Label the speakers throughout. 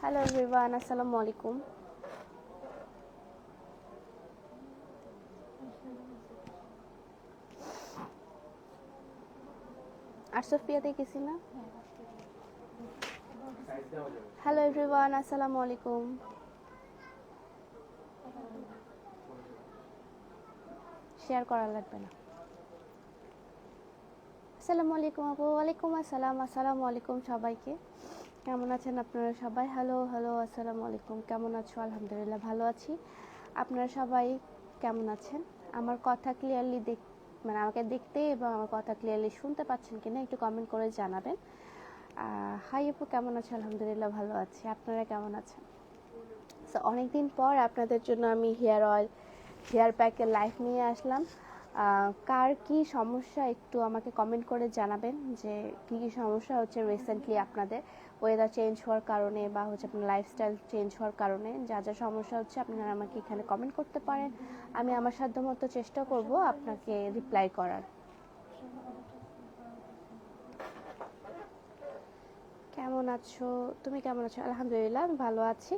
Speaker 1: Hello everyone আসসালামু আলাইকুম আর সোফিয়াতে গেছি না হ্যালো এভরিওয়ান আসসালামু আলাইকুম শেয়ার করা লাগবে না। আসসালামু আলাইকুম আপু ওয়ালাইকুম আসসালাম আসসালামু আলাইকুম সবাইকে। কেমন আছেন আপনারা সবাই? হ্যালো হ্যালো আসসালামু আলাইকুম কেমন আছো? আলহামদুলিল্লাহ ভালো আছি। আপনারা সবাই কেমন আছেন? আমার কথা ক্লিয়ারলি দেখ মানে আমাকে দেখতে এবং আমার কথা ক্লিয়ারলি শুনতে পাচ্ছেন কিনা একটু কমেন্ট করে জানাবেন। হাই আপু, কেমন আছে আলহামদুলিল্লাহ ভালো আছি। আপনারা কেমন আছেন? সো অনেকদিন পর আপনাদের জন্য আমি হেয়ার অয়েল হেয়ার প্যাকের লাইফ নিয়ে আসলাম। কার কি সমস্যা একটু আমাকে কমেন্ট করে জানাবেন যে কি কি সমস্যা হচ্ছে রিসেন্টলি আপনাদের। ওয়েদার চেঞ্জ হওয়ার কারণে বা হচ্ছে আপনার লাইফস্টাইল চেঞ্জ হওয়ার কারণে যা যা সমস্যা হচ্ছে আপনারা আমাকে এখানে কমেন্ট করতে পারেন। আমি আমার সাধ্যমতো চেষ্টা করব আপনাকে রিপ্লাই করার। কেমন আছো? তুমি কেমন আছো? আলহামদুলিল্লাহ, আমি ভালো আছি।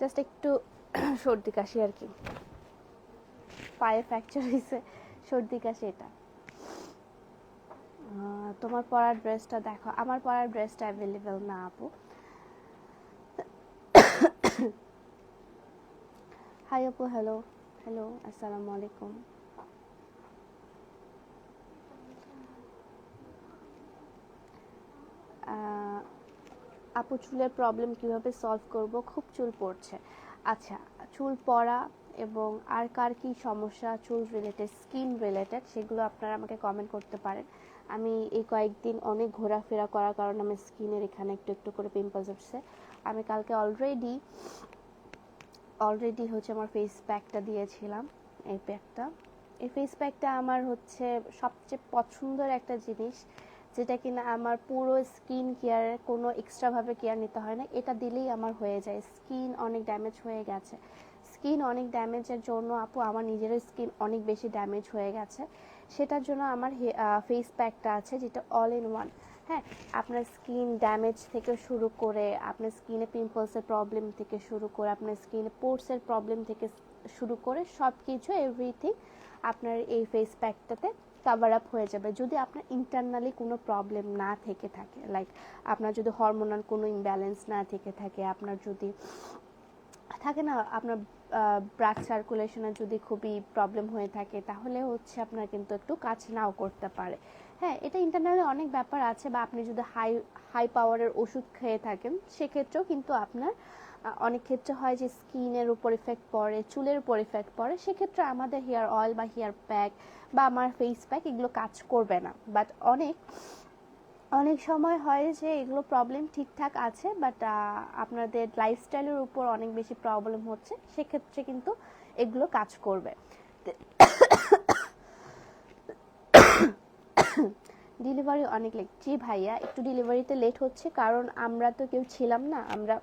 Speaker 1: জাস্ট একটু সর্দি কাশি আর কি। পায়ে ফ্র্যাকচার হয়েছে সর্দি কাশি এটা। তোমার পরার ড্রেসটা দেখো। আমার পরার ড্রেসটা অ্যাভেলেবেল না, আপু। হাই আপু। হ্যালো হ্যালো আসসালামু আলাইকুম আপু চুলের প্রবলেম কীভাবে সলভ করব? খুব চুল পড়ছে। আচ্ছা চুল পড়া এবং আর কার কি সমস্যা? চুল রিলেটেড স্কিন রিলেটেড সেগুলো আপনারা আমাকে কমেন্ট করতে পারেন। আমি এই কয়েকদিন অনেক ঘোরাফেরা করার কারণে আমার স্কিনের এখানে একটু একটু করে পিম্পলস উঠছে। আমি কালকে অলরেডি অলরেডি হচ্ছে আমার ফেস প্যাকটা দিয়েছিলাম, এই প্যাকটা এই ফেস প্যাকটা আমার হচ্ছে সবচেয়ে পছন্দের একটা জিনিস। যেটা কিনা আমার পুরো স্কিন কেয়ারে কোনো এক্সট্রাভাবে কেয়ার নিতে হয় না। এটা দিলেই আমার হয়ে যায়। স্কিন অনেক ড্যামেজ হয়ে গেছে। স্কিন অনেক ড্যামেজের জন্য আপু আমার নিজেরও স্কিন অনেক বেশি ড্যামেজ হয়ে গেছে। সেটার জন্য আমার ফেস প্যাকটা আছে যেটা অল ইন ওয়ান হ্যাঁ আপনার স্কিন ড্যামেজ থেকে শুরু করে, আপনার স্কিনে পিম্পলসের প্রবলেম থেকে শুরু করে, আপনার স্কিনে পোর্সের প্রবলেম থেকে শুরু করে সব কিছু এভরিথিং আপনার এই ফেস প্যাকটাতে কাভার আপ হয়ে যাবে। যদি আপনার ইন্টারনালি কোনো প্রবলেম না থেকে থাকে লাইক আপনার যদি হরমোনাল কোনো ইমব্যালেন্স না থেকে থাকে, আপনার যদি থাকে না, আপনার ব্লাড সার্কুলেশনের যদি খুবই প্রবলেম হয়ে থাকে, তাহলে হচ্ছে আপনার কিন্তু একটু কাজ নাও করতে পারে। হ্যাঁ এটা ইন্টারনালি অনেক ব্যাপার আছে বা আপনি যদি হাই হাই পাওয়ারের ওষুধ খেয়ে থাকেন, সেক্ষেত্রেও কিন্তু আপনার অনেক ক্ষেত্রে হয় যে স্কিনের উপর ইফেক্ট পড়ে, চুলের উপর ইফেক্ট পড়ে, সেক্ষেত্রে আমাদের হেয়ার অয়েল বা হেয়ার প্যাক বা আমার ফেস প্যাক এগুলো কাজ করবে না। বাট অনেক অনেক সময় হয় যে এগুলো প্রবলেম ঠিকঠাক আছে বাট আপনাদের লাইফস্টাইলের উপর অনেক বেশি প্রবলেম হচ্ছে, সেক্ষেত্রে কিন্তু এগুলো কাজ করবে। ডেলিভারি অনেক লেট জি ভাইয়া, একটু ডেলিভারিতে লেট হচ্ছে, কারণ আমরা তো কেউ ছিলাম না, আমরা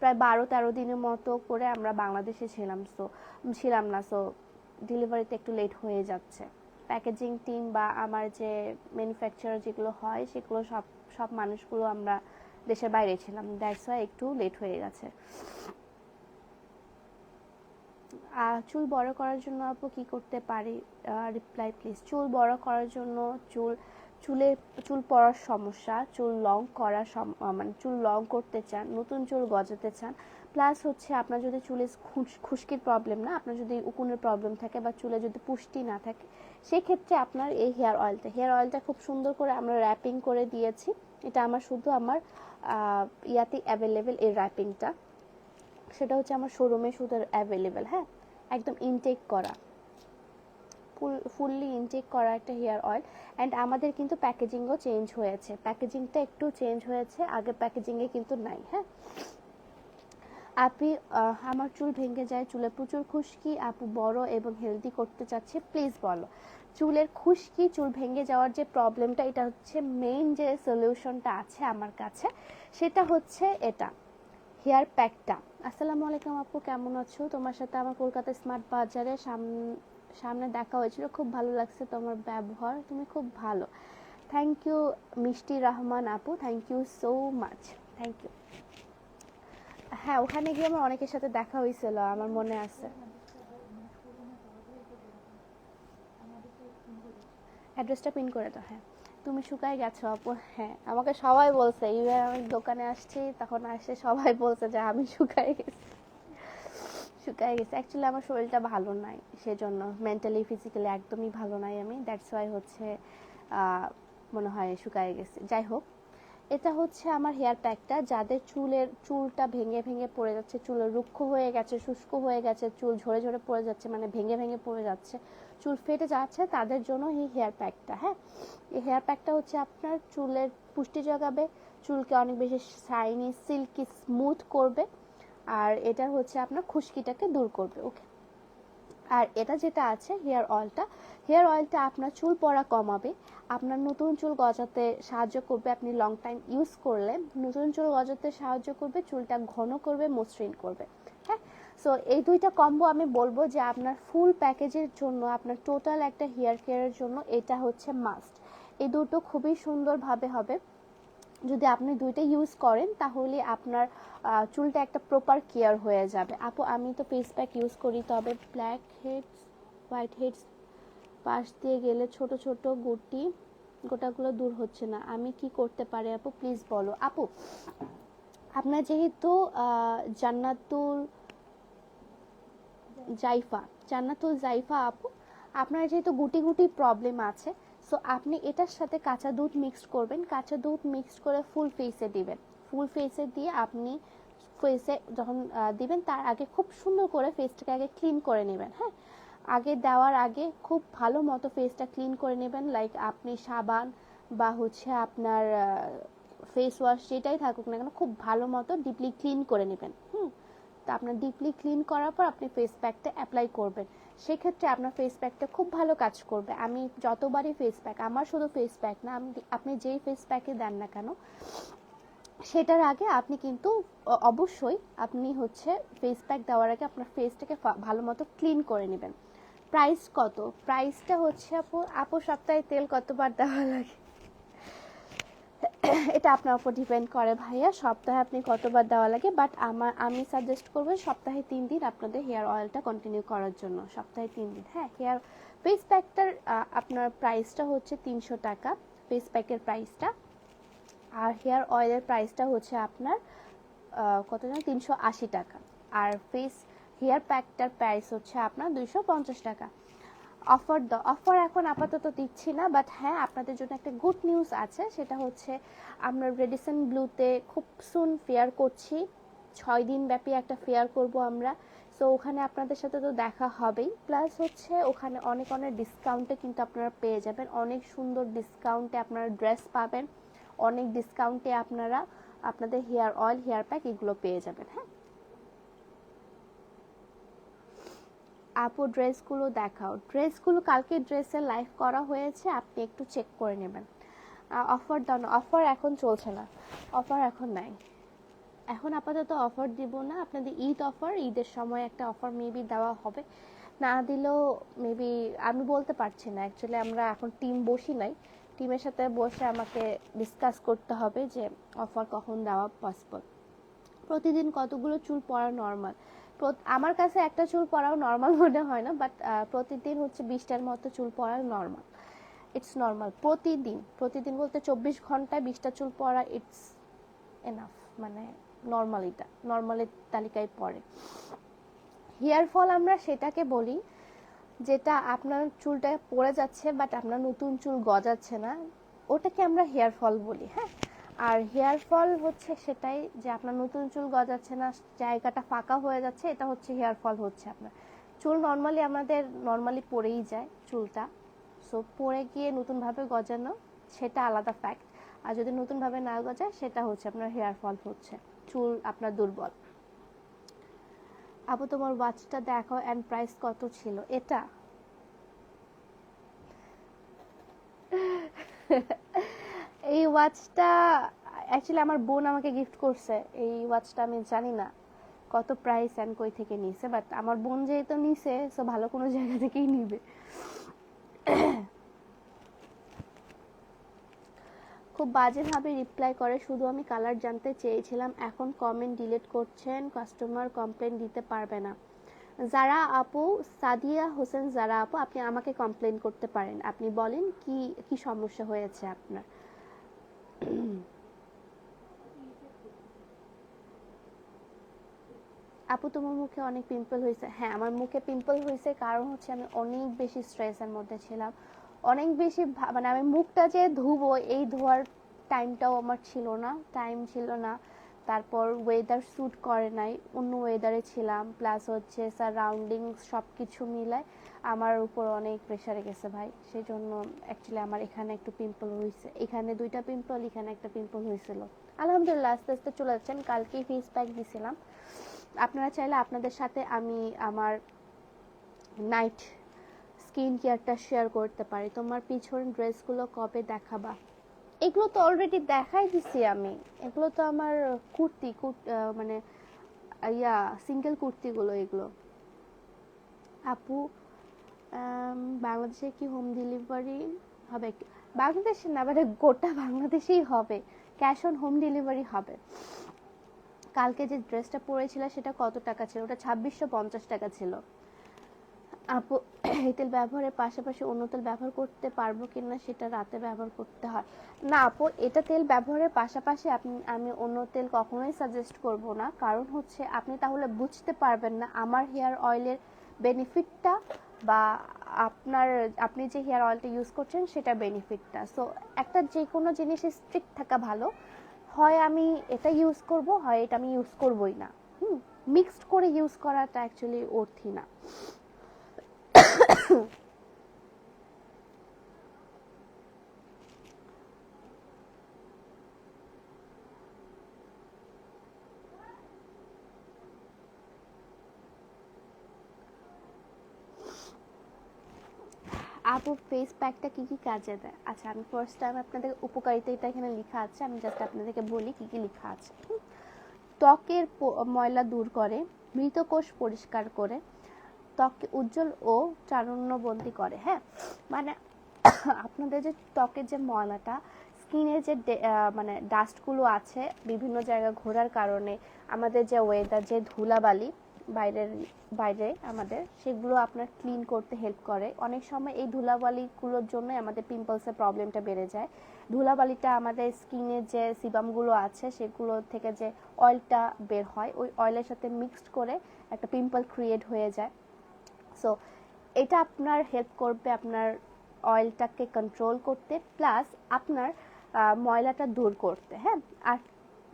Speaker 1: প্রায় বারো তেরো দিনের মতো করে আমরা বাংলাদেশে ছিলাম সো ছিলাম না সো ডেলিভারিতে একটু লেট হয়ে যাচ্ছে। প্যাকেজিং টিম বা আমার যে ম্যানুফ্যাকচারার যেগুলো হয়, সেগুলো সব সব মানুষগুলো আমরা দেশের বাইরে ছিলাম। দ্যাটস ওয়াই একটু লেট হয়ে গেছে। চুল বড় করার জন্য আপু কি করতে পারি? রিপ্লাই প্লিজ চুল বড় করার জন্য চুল চুলে, চুল পড়ার সমস্যা, চুল লং সম- মানে চুল লং করতে চান, নতুন চুল গজাতে চান প্লাস হচ্ছে আপনার যদি চুলে খুশ- খুশকির প্রবলেম না, আপনার যদি উকুনের প্রবলেম থাকে বা চুলে যদি পুষ্টি না থাকে, সেক্ষেত্রে আপনার এই হেয়ার অয়েলটা হেয়ার অয়েলটা খুব সুন্দর করে আমরা র্যাপিং করে দিয়েছি। এটা আমার শুধু আমার ইয়াতে অ্যাভেলেবেল এই র্যাপিংটা সেটা হচ্ছে আমার শোরুমে শুধু অ্যাভেলেবেল হ্যাঁ? একদম ইনটেক করা। ফুললি ইনটেক করা একটা হেয়ার অয়েল অ্যান্ড আমাদের কিন্তু প্যাকেজিংও চেঞ্জ হয়েছে। প্যাকেজিংটা একটু চেঞ্জ হয়েছে, আগে প্যাকেজিংয়ে কিন্তু নাই হ্যাঁ? আপনি আমার চুল ভেঙে যায়, চুলে প্রচুর খুশকি, আপু বড় এবং হেলদি করতে চাচ্ছে প্লিজ বলো। চুলের খুশকি, চুল ভেঙে যাওয়ার যে প্রবলেমটা এটা হচ্ছে মেইন যে সলিউশনটা আছে আমার কাছে, সেটা হচ্ছে এটা হেয়ার প্যাকটা আসসালামু আলাইকুম আপু, কেমন আছো? তোমার সাথে আমার কলকাতা স্মার্ট বাজারে সাম- সামনে দেখা হয়েছিল। খুব ভালো লাগছে তোমার ব্যবহার। তুমি খুব ভালো। থ্যাংক ইউ মিষ্টি রহমান আপু। Thank you so much thank you হ্যাঁ ওখানে গিয়ে আমার অনেকের সাথে দেখা হয়েছিল, আমার মনে আছে। অ্যাড্রেসটা পিন করে দাও হ্যাঁ। তুমি শুকায় গেছো আপু হ্যাঁ। আমাকে সবাই বলছে ইভেন আমি দোকানে আসছি। তখন আসে সবাই বলছে যে, আমি শুকায় গেছি। শুকায় গেছে। অ্যাকচুয়ালি আমার শরীরটা ভালো নাই, সেজন্য মেন্টালি ফিজিক্যালি একদমই ভালো নাই আমি। দ্যাটস ওয়াই হচ্ছে মনে হয় শুকায় গেছে। যাই হোক, এটা হচ্ছে আমার হেয়ার প্যাকটা। যাদের চুলের, চুলটা ভেঙে ভেঙে পড়ে যাচ্ছে, চুল রুক্ষ হয়ে গেছে, শুষ্ক হয়ে গেছে, চুল ঝরে ঝরে পড়ে যাচ্ছে মানে ভেঙে ভেঙে পড়ে যাচ্ছে, চুল ফেটে যাচ্ছে, তাদের জন্য এই হেয়ার প্যাকটা হ্যাঁ? এই হেয়ার প্যাকটা হচ্ছে আপনার চুলের পুষ্টি জোগাবে চুলকে অনেক বেশি শাইনি সিল্কি স্মুথ করবে। আর এটা হচ্ছে আপনার খুশকিটাকে দূর করবে, ওকে? আর এটা যেটা আছে, হেয়ার অয়েলটা হেয়ার অয়েলটা আপনার চুল পড়া কমাবে, আপনার নতুন চুল গজাতে সাহায্য করবে, আপনি লং টাইম ইউজ করলে, নতুন চুল গজাতে সাহায্য করবে, চুলটা ঘন করবে, মসৃণ করবে হ্যাঁ? সো এই দুইটা কম্বো আমি বলব যে আপনার ফুল প্যাকেজের জন্য, আপনার টোটাল একটা হেয়ার কেয়ারের জন্য, এটা হচ্ছে মাস্ট এই দুটো খুবই সুন্দরভাবে হবে। যদি আপনি দুইটা ইউজ করেন, তাহলে আপনার চুলটা একটা প্রপার কেয়ার হয়ে যাবে। আপু, আমি তো ফেস প্যাক ইউজ করি, তবে ব্ল্যাক হেডস হোয়াইট হেডস পাশ দিয়ে গেলে ছোট ছোট গুটি গোটাগুলো দূর হচ্ছে না। আমি কি করতে পারি আপু? প্লিজ বলো। আপু, আপনার যেহেতু জান্নাতুল জাইফা জান্নাতুল জাইফা আপু, আপনার যেহেতু গুটি গুটি প্রবলেম আছে সো আপনি এটার সাথে কাঁচা দুধ মিক্সড করবেন। কাঁচা দুধ মিক্সড করে ফুল ফেসে দিবেন। ফুল ফেসে দিয়ে আপনি ফেসে যখন দিবেন, তার আগে খুব সুন্দর করে ফেসটাকে আগে ক্লিন করে নেবেন হ্যাঁ? আগে দেওয়ার আগে খুব ভালো মতো ফেসটা ক্লিন করে নেবেন। লাইক আপনি সাবান বা হচ্ছে আপনার ফেস ওয়াশ যেটাই থাকুক না কেন, খুব ভালো মতো ডিপলি ক্লিন করে নেবেন, হুম? তা আপনার ডিপলি ক্লিন করার পর আপনি ফেস প্যাকটা অ্যাপ্লাই করবেন। সেক্ষেত্রে আপনার ফেস প্যাকটা খুব ভালো কাজ করবে। আমি যতবারই ফেস প্যাক আমার শুধু ফেস প্যাক না আপনি যেই ফেস প্যাকে দেন না কেন, সেটার আগে আপনি কিন্তু অবশ্যই আপনি হচ্ছে ফেস প্যাক দেওয়ার আগে আপনার ফেসটাকে ভালো মতো ক্লিন করে নেবেন। প্রাইস কত? প্রাইসটা হচ্ছে আপু আপু সপ্তাহে তেল কতবার দেওয়া লাগে? এটা আপনার উপর ডিপেন্ড করে ভাইয়া। সপ্তাহে আপনি কতবার দেওয়া লাগে বাট আমার, আমি সাজেস্ট করব সপ্তাহে তিন দিন আপনাদের হেয়ার অয়েলটা কন্টিনিউ করার জন্য। সপ্তাহে তিন দিন হ্যাঁ? হেয়ার ফেস প্যাকটার আপনার প্রাইসটা হচ্ছে তিনশো টাকা ফেস প্যাকের প্রাইসটা আর হেয়ার অয়েলের প্রাইসটা হচ্ছে আপনার কত জানো? তিনশো আশি টাকা। আর ফেস হেয়ার প্যাকটার প্রাইস হচ্ছে আপনার দুইশো পঞ্চাশ টাকা। অফার দ অফার এখন আপাতত দিচ্ছি না বাট হ্যাঁ আপনাদের জন্য একটা গুড নিউজ আছে, সেটা হচ্ছে আমরা রেডিসন ব্লুতে খুব সুন ফেয়ার করছি, ছয় দিন ব্যাপী একটা ফেয়ার করব আমরা সো ওখানে আপনাদের সাথে তো দেখা হবেই প্লাস হচ্ছে ওখানে অনেক অনেক ডিসকাউন্টে কিন্তু আপনারা পেয়ে যাবেন, অনেক সুন্দর ডিসকাউন্টে আপনারা ড্রেস পাবেন, অনেক ডিসকাউন্টে আপনারা আপনাদের হেয়ার অয়েল হেয়ার প্যাক এগুলো পেয়ে যাবেন হ্যাঁ? আপু ড্রেসগুলো দেখাও। ড্রেসগুলো কালকে ড্রেসের লাইভ করা হয়েছে, আপনি একটু চেক করে নেবেন। অফার দাও অফার এখন চলছে না। অফার এখন নাই। এখন আপাতত অফার দিব না। আপনাদের ঈদ অফার ঈদের সময় একটা অফার মেবি দেওয়া হবে। না দিলেও মেবি আমি বলতে পারছি না। অ্যাকচুয়ালি আমরা এখন টিম বসি নাই। টিমের সাথে বসে আমাকে ডিসকাস করতে হবে যে অফার কখন দেওয়া পসিবল প্রতিদিন কতগুলো চুল পরা নর্মাল আমার কাছে একটা চুল পড়াও নর্মাল মনে হয় না বাট প্রতিদিন হচ্ছে বিশটার মতো চুল পড়া নর্মাল ইটস নর্মাল প্রতিদিন প্রতিদিন বলতে চব্বিশ ঘন্টায় বিশটা চুল পড়া ইটস এনাফ মানে নর্মাল এটা নর্মালের তালিকায় পড়ে হেয়ার ফল আমরা সেটাকে বলি, যেটা আপনার চুলটা পড়ে যাচ্ছে বাট আপনার নতুন চুল গজাচ্ছে না, ওটাকে আমরা হেয়ার ফল বলি হ্যাঁ? আর হেয়ার ফল হচ্ছে সেটাই যে আপনার নতুন চুল গজাচ্ছে না, জায়গাটা ফাঁকা হয়ে যাচ্ছে, এটা হচ্ছে হেয়ার ফল হচ্ছে আপনার। চুল নর্মালি আমাদের নর্মালি পড়েই যায় চুলটা। সো পড়ে গিয়ে নতুনভাবে গজানো, সেটা আলাদা ফ্যাক্ট আর যদি নতুনভাবে না গজায়, সেটা হচ্ছে আপনার হেয়ার ফল হচ্ছে। চুল আপনার দুর্বল। আপু তোমার ওয়াচটা দেখো অ্যান্ড প্রাইস কত ছিল? এটা? এই ওয়াচটা অ্যাকচুয়ালি আমার বোন আমাকে গিফট করছে। এই ওয়াচটা আমি জানি না কত প্রাইস অ্যান্ড কই থেকে নিছে বাট আমার বোন যেহেতু নিছে সো ভালো কোনো জায়গা থেকেই নিবে। খুব বাজেভাবে রিপ্লাই করে, শুধু আমি কালার জানতে চেয়েছিলাম, এখন কমেন্ট ডিলিট করছেন কাস্টমার কমপ্লেন দিতে পারবে না। যারা আপু, সাদিয়া হোসেন, যারা আপু, আপনি আমাকে কমপ্লেন করতে পারেন। আপনি বলেন কি কি সমস্যা হয়েছে আপনার? আপু তোমার মুখে অনেক পিম্পল হয়েছে। হ্যাঁ আমার মুখে পিম্পল হয়েছে কারণ হচ্ছে আমি অনেক বেশি স্ট্রেসের মধ্যে ছিলাম। অনেক বেশি মানে আমি মুখটা যে ধুবো, এই ধোয়ার টাইমটাও আমার ছিল না টাইম ছিল না। তারপর ওয়েদার স্যুট করে নাই, অন্য ওয়েদারে ছিলাম। প্লাস হচ্ছে সারাউন্ডিং সব কিছু মিলায় আমার উপর অনেক প্রেশারে গেছে ভাই। সেই জন্য অ্যাকচুয়ালি আমার এখানে একটু পিম্পল হয়েছে। এখানে দুইটা পিম্পল এখানে একটা পিম্পল হয়েছিল। আলহামদুলিল্লাহ, আস্তে আস্তে চলে যাচ্ছেন। কালকেই ফেস প্যাক দিছিলাম। আপনারা চাইলে আপনাদের সাথে আমি আমার নাইট স্কিন কেয়ারটা শেয়ার করতে পারি। তোমার পিছন ড্রেসগুলো কবে দেখাবা? এগুলো তো অলরেডি দেখাই দিছি আমি। এগুলো তো আমার কুর্তি কুর- মানে ইয়া সিঙ্গেল কুর্তিগুলো এগুলো। আপু বাংলাদেশে কি হোম ডেলিভারি হবে? বাংলাদেশে না মানে গোটা বাংলাদেশেই হবে। ক্যাশ অন হোম ডেলিভারি হবে। কালকে যে ড্রেসটা পরেছিল সেটা কত টাকা ছিল? ওটা ছাব্বিশশো পঞ্চাশ টাকা ছিল। আপু, এই তেল ব্যবহারের পাশাপাশি অন্য তেল ব্যবহার করতে পারব কি না সেটা রাতে ব্যবহার করতে হয়। না আপু, এটা তেল ব্যবহারের পাশাপাশি আপনি, আমি অন্য তেল কখনোই সাজেস্ট করব না। কারণ হচ্ছে আপনি তাহলে বুঝতে পারবেন না আমার হেয়ার অয়েলের বেনিফিটটা বা আপনার, আপনি যে হেয়ার অয়েলটা ইউজ করছেন সেটা বেনিফিটটা সো একটা যে কোনো জিনিসে স্ট্রিক্ট থাকা ভালো। হয় আমি এটা ইউজ করব, হয় এটা আমি ইউজ করবই না। হুম মিক্সড করে ইউজ করাটা অ্যাকচুয়ালি অর্থি না আপু ফেস প্যাকটা কি কি কাজে দেয়। আচ্ছা আমি ফার্স্ট টাইম আপনাদের উপকারিতা এটা এখানে লেখা আছে, আমি জাস্ট আপনাদেরকে বলি কি কি লেখা আছে। ত্বকের ময়লা দূর করে মৃত কোষ পরিষ্কার করে, ত্বককে উজ্জ্বল ও চারণ্যবন্দি করে হ্যাঁ? মানে আপনাদের যে ত্বকের যে ময়লাটা স্কিনের যে মানে ডাস্টগুলো আছে, বিভিন্ন জায়গায় ঘোরার কারণে, আমাদের যে ওয়েদার যে ধুলাবালি বাইরের, বাইরে আমাদের, সেগুলো আপনার ক্লিন করতে হেল্প করে। অনেক সময় এই ধুলাবালিগুলোর জন্যই আমাদের পিম্পলসের প্রবলেমটা বেড়ে যায়। ধুলাবালিটা আমাদের স্কিনের যে সিবামগুলো আছে, সেগুলো থেকে যে অয়েলটা বের হয়, ওই অয়েলের সাথে মিক্সড করে একটা পিম্পল ক্রিয়েট হয়ে যায়। সো এটা আপনার হেল্প করবে আপনার অয়েলটাকে কন্ট্রোল করতে প্লাস আপনার ময়লাটা দূর করতে হ্যাঁ? আর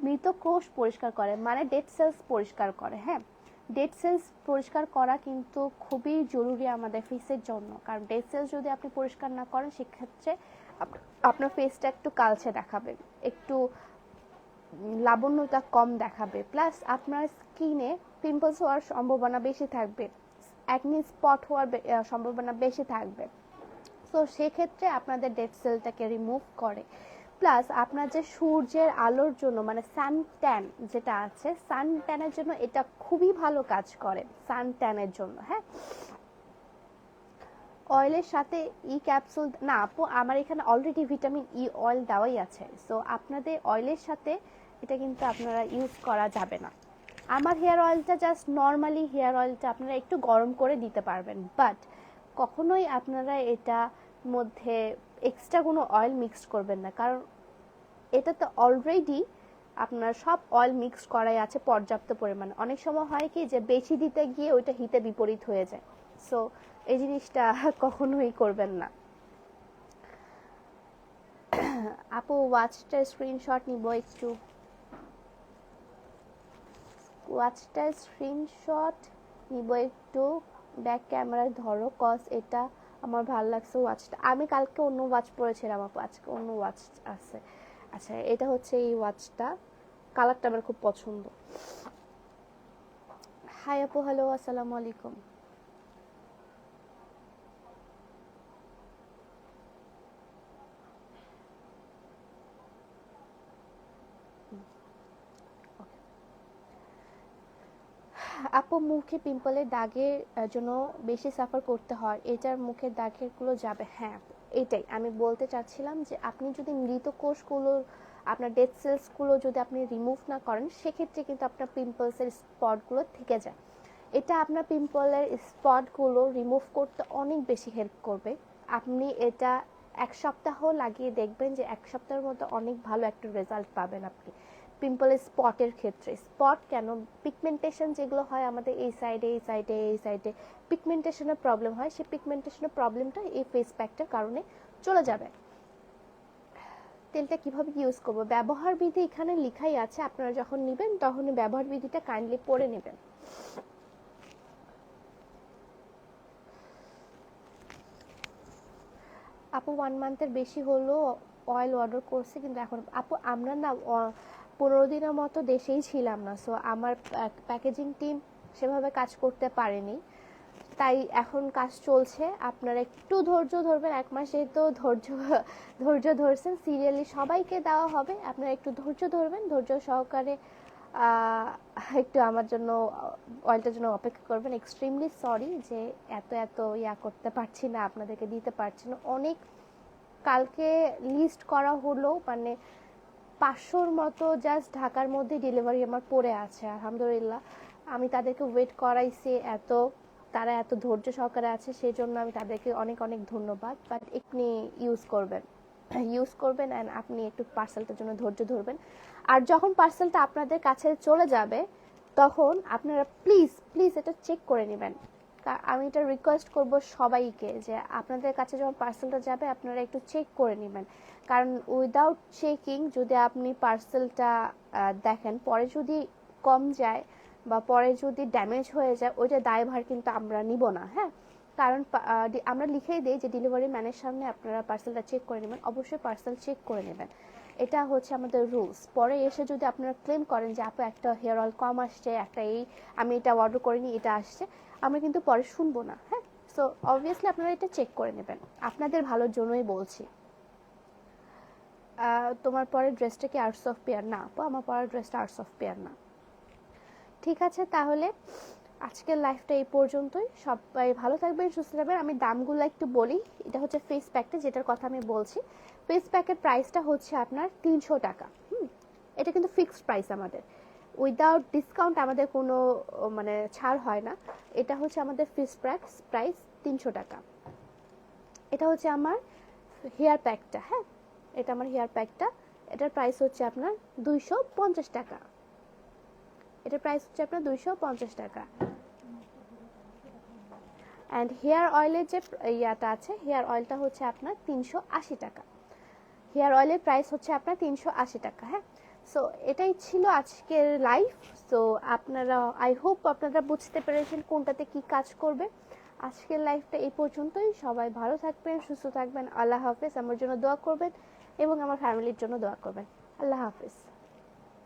Speaker 1: মৃত কোষ পরিষ্কার করে মানে ডেড সেলস পরিষ্কার করে হ্যাঁ? ডেড সেলস পরিষ্কার করা কিন্তু খুবই জরুরি আমাদের ফেসের জন্য। কারণ ডেড সেলস যদি আপনি পরিষ্কার না করেন, সেক্ষেত্রে আপনার ফেসটা একটু কালচে দেখাবে, একটু লাবণ্যতা কম দেখাবে। প্লাস আপনার স্কিনে পিম্পলস হওয়ার সম্ভাবনা বেশি থাকবে অ্যাকনি স্পট হওয়ার সম্ভাবনা বেশি থাকবে। তো সেক্ষেত্রে আপনাদের ডেড সেলটাকে রিমুভ করে। প্লাস আপনার যে সূর্যের আলোর জন্য মানে সান ট্যান যেটা আছে সান ট্যানের জন্য এটা খুবই ভালো কাজ করে সান ট্যানের জন্য হ্যাঁ? অয়েলের সাথে ই ক্যাপসুল না আপু, আমার এখানে অলরেডি ভিটামিন ই অয়েল দেওয়াই আছে। সো আপনাদের অয়েলের সাথে এটা কিন্তু আপনারা ইউজ করা যাবে না। আমার হেয়ার অয়েলটা জাস্ট নর্মালি হেয়ার অয়েলটা আপনারা একটু গরম করে দিতে পারবেন। বাট কখনোই আপনারা এটা মধ্যে এক্সট্রা কোনো অয়েল মিক্সড করবেন না। কারণ এটাতে অলরেডি আপনার সব অয়েল মিক্স করাই আছে পর্যাপ্ত পরিমাণে। অনেক সময় হয় কি যে বেশি দিতে গিয়ে ওইটা হিতে বিপরীত হয়ে যায়। সো এই জিনিসটা কখনোই করবেন না। আপু ওয়াচটার স্ক্রিনশট নিব একটু। ওয়াচটার স্ক্রিনশট নিব একটু। ব্যাক ক্যামেরায় ধরো কজ এটা আমার ভালো লাগছে ওয়াচটা আমি কালকে অন্য ওয়াচ পরেছিলাম আপু, আজকে অন্য ওয়াচ আছে। আচ্ছা এটা হচ্ছে এই ওয়াচটা কালারটা আমার খুব পছন্দ। হাই আপু হ্যালো আসসালামু আলাইকুম। আপু মুখে পিম্পলের দাগের জন্য বেশি সাফার করতে হয়। এটার মুখের দাগেরগুলো যাবে। হ্যাঁ এটাই। আমি বলতে চাচ্ছিলাম যে আপনি যদি মৃত কোষগুলো, আপনার ডেড সেলসগুলো যদি আপনি রিমুভ না করেন, সেক্ষেত্রে কিন্তু আপনার পিম্পলসের স্পটগুলো থেকে যায়। এটা আপনার পিম্পলের স্পটগুলো রিমুভ করতে অনেক বেশি হেল্প করবে। আপনি এটা এক সপ্তাহ লাগিয়ে দেখবেন যে এক সপ্তাহের মধ্যে অনেক ভালো একটা রেজাল্ট পাবেন আপনি। পিম্পলের স্পটের ক্ষেত্রে। স্পট কেন? পিগমেন্টেশন যেগুলো হয় আমাদের এই সাইডে এই সাইডে এই সাইডে পিগমেন্টেশনের প্রবলেম হয়, সেই পিগমেন্টেশনের প্রবলেমটা এই ফেস প্যাকটার কারণে চলে যাবে। তেলটা কীভাবে ইউজ করব? ব্যবহার বিধি এখানে লেখাই আছে, আপনারা যখন নেবেন তখন ব্যবহার বিধিটা কাইন্ডলি পড়ে নেবেন। আপু ওয়ান মান্থের বেশি হলো অয়েল অর্ডার করছে, কিন্তু এখন, আপু আমরা না পনেরো দিনের মতো দেশেই ছিলাম না সো আমার প্যাকেজিং টিম সেভাবে কাজ করতে পারেনি। তাই এখন কাজ চলছে। আপনারা একটু ধৈর্য ধরবেন, এক মাসে তো ধৈর্য ধৈর্য ধরছেন সিরিয়ালি সবাইকে দেওয়া হবে। আপনারা একটু ধৈর্য ধরবেন, ধৈর্য সহকারে একটু আমার জন্য অয়েলটার জন্য অপেক্ষা করবেন। এক্সট্রিমলি সরি যে এত এত ইয়া করতে পারছি না, আপনাদেরকে দিতে পারছি না। অনেক কালকে লিস্ট করা হলো মানে পাঁচশোর মতো জাস্ট ঢাকার মধ্যে ডেলিভারি আমার পড়ে আছে, আলহামদুলিল্লাহ। আমি তাদেরকে ওয়েট করাইছি এত, তারা এত ধৈর্য সহকারে আছে সেই জন্য আমি তাদেরকে অনেক অনেক ধন্যবাদ। বাট আপনি ইউজ করবেন ইউজ করবেন অ্যান্ড আপনি একটু পার্সেলটার জন্য ধৈর্য ধরবেন। আর যখন পার্সেলটা আপনাদের কাছে চলে যাবে, তখন আপনারা প্লিজ প্লিজ এটা চেক করে নেবেন। আমি এটা রিকোয়েস্ট করব সবাইকে যে আপনাদের কাছে যখন পার্সেলটা যাবে, আপনারা একটু চেক করে নেবেন। কারণ উইদাউট চেকিং যদি আপনি পার্সেলটা দেখেন, পরে যদি কম যায় বা পরে যদি ড্যামেজ হয়ে যায়, ওইটা দায়ভার কিন্তু আমরা নিব না হ্যাঁ? কারণ আমরা লিখেই দিই যে ডেলিভারি ম্যানের সামনে আপনারা পার্সেলটা চেক করে নেবেন, অবশ্যই পার্সেল চেক করে নেবেন। এটা হচ্ছে আমাদের রুলস পরে এসে যদি আপনারা ক্লেম করেন যে, আপু, একটা হেয়ার অয়েল কম আসছে, একটা এই, আমি এটা অর্ডার করিনি, এটা আসছে আমরা কিন্তু পরে শুনব না হ্যাঁ? সো অবভিয়াসলি আপনারা এটা চেক করে নেবেন। আপনাদের ভালোর জন্যই বলছি। তোমার পরের ড্রেসটা কি আর্টস অফ পেয়ার না, আপু, আমার পরের ড্রেসটা আর্টস অফ পেয়ার না। ঠিক আছে, তাহলে আজকের লাইফটা এই পর্যন্তই। সবাই ভালো থাকবেন, সুস্থ থাকবেন। আমি দামগুলো একটু বলি। এটা হচ্ছে ফেস প্যাকটা যেটার কথা আমি বলছি। ফেস প্যাকের প্রাইসটা হচ্ছে আপনার তিনশো টাকা। হুম, এটা কিন্তু ফিক্সড প্রাইস আমাদের। উইদাউট ডিসকাউন্ট আমাদের কোনো মানে ছাড় হয় না। এটা হচ্ছে আমাদের ফিক্স প্রাইস প্রাইস তিনশো টাকা। এটা হচ্ছে আমার হেয়ার প্যাকটা হ্যাঁ? এটা আমার হেয়ার প্যাকটা এটার প্রাইস হচ্ছে আপনার দুইশো পঞ্চাশ টাকা। এটার প্রাইস হচ্ছে আপনার দুইশো পঞ্চাশ টাকা। অ্যান্ড হেয়ার অয়েলের যে ইয়াটা আছে হেয়ার অয়েলটা হচ্ছে আপনার তিনশো আশি টাকা। হেয়ার অয়েলের প্রাইস হচ্ছে আপনার তিনশো আশি টাকা হ্যাঁ? সো এটাই ছিল আজকের লাইফ সো আপনারা আই হোপ আপনারা বুঝতে পেরেছেন কোনটাতে কি কাজ করবে। আজকের লাইফটা এই পর্যন্তই। সবাই ভালো থাকবেন, সুস্থ থাকবেন। আল্লাহ হাফেজ। আমার জন্য দোয়া করবেন এবং আমার ফ্যামিলির জন্য দোয়া করবেন। আল্লাহ হাফেজ।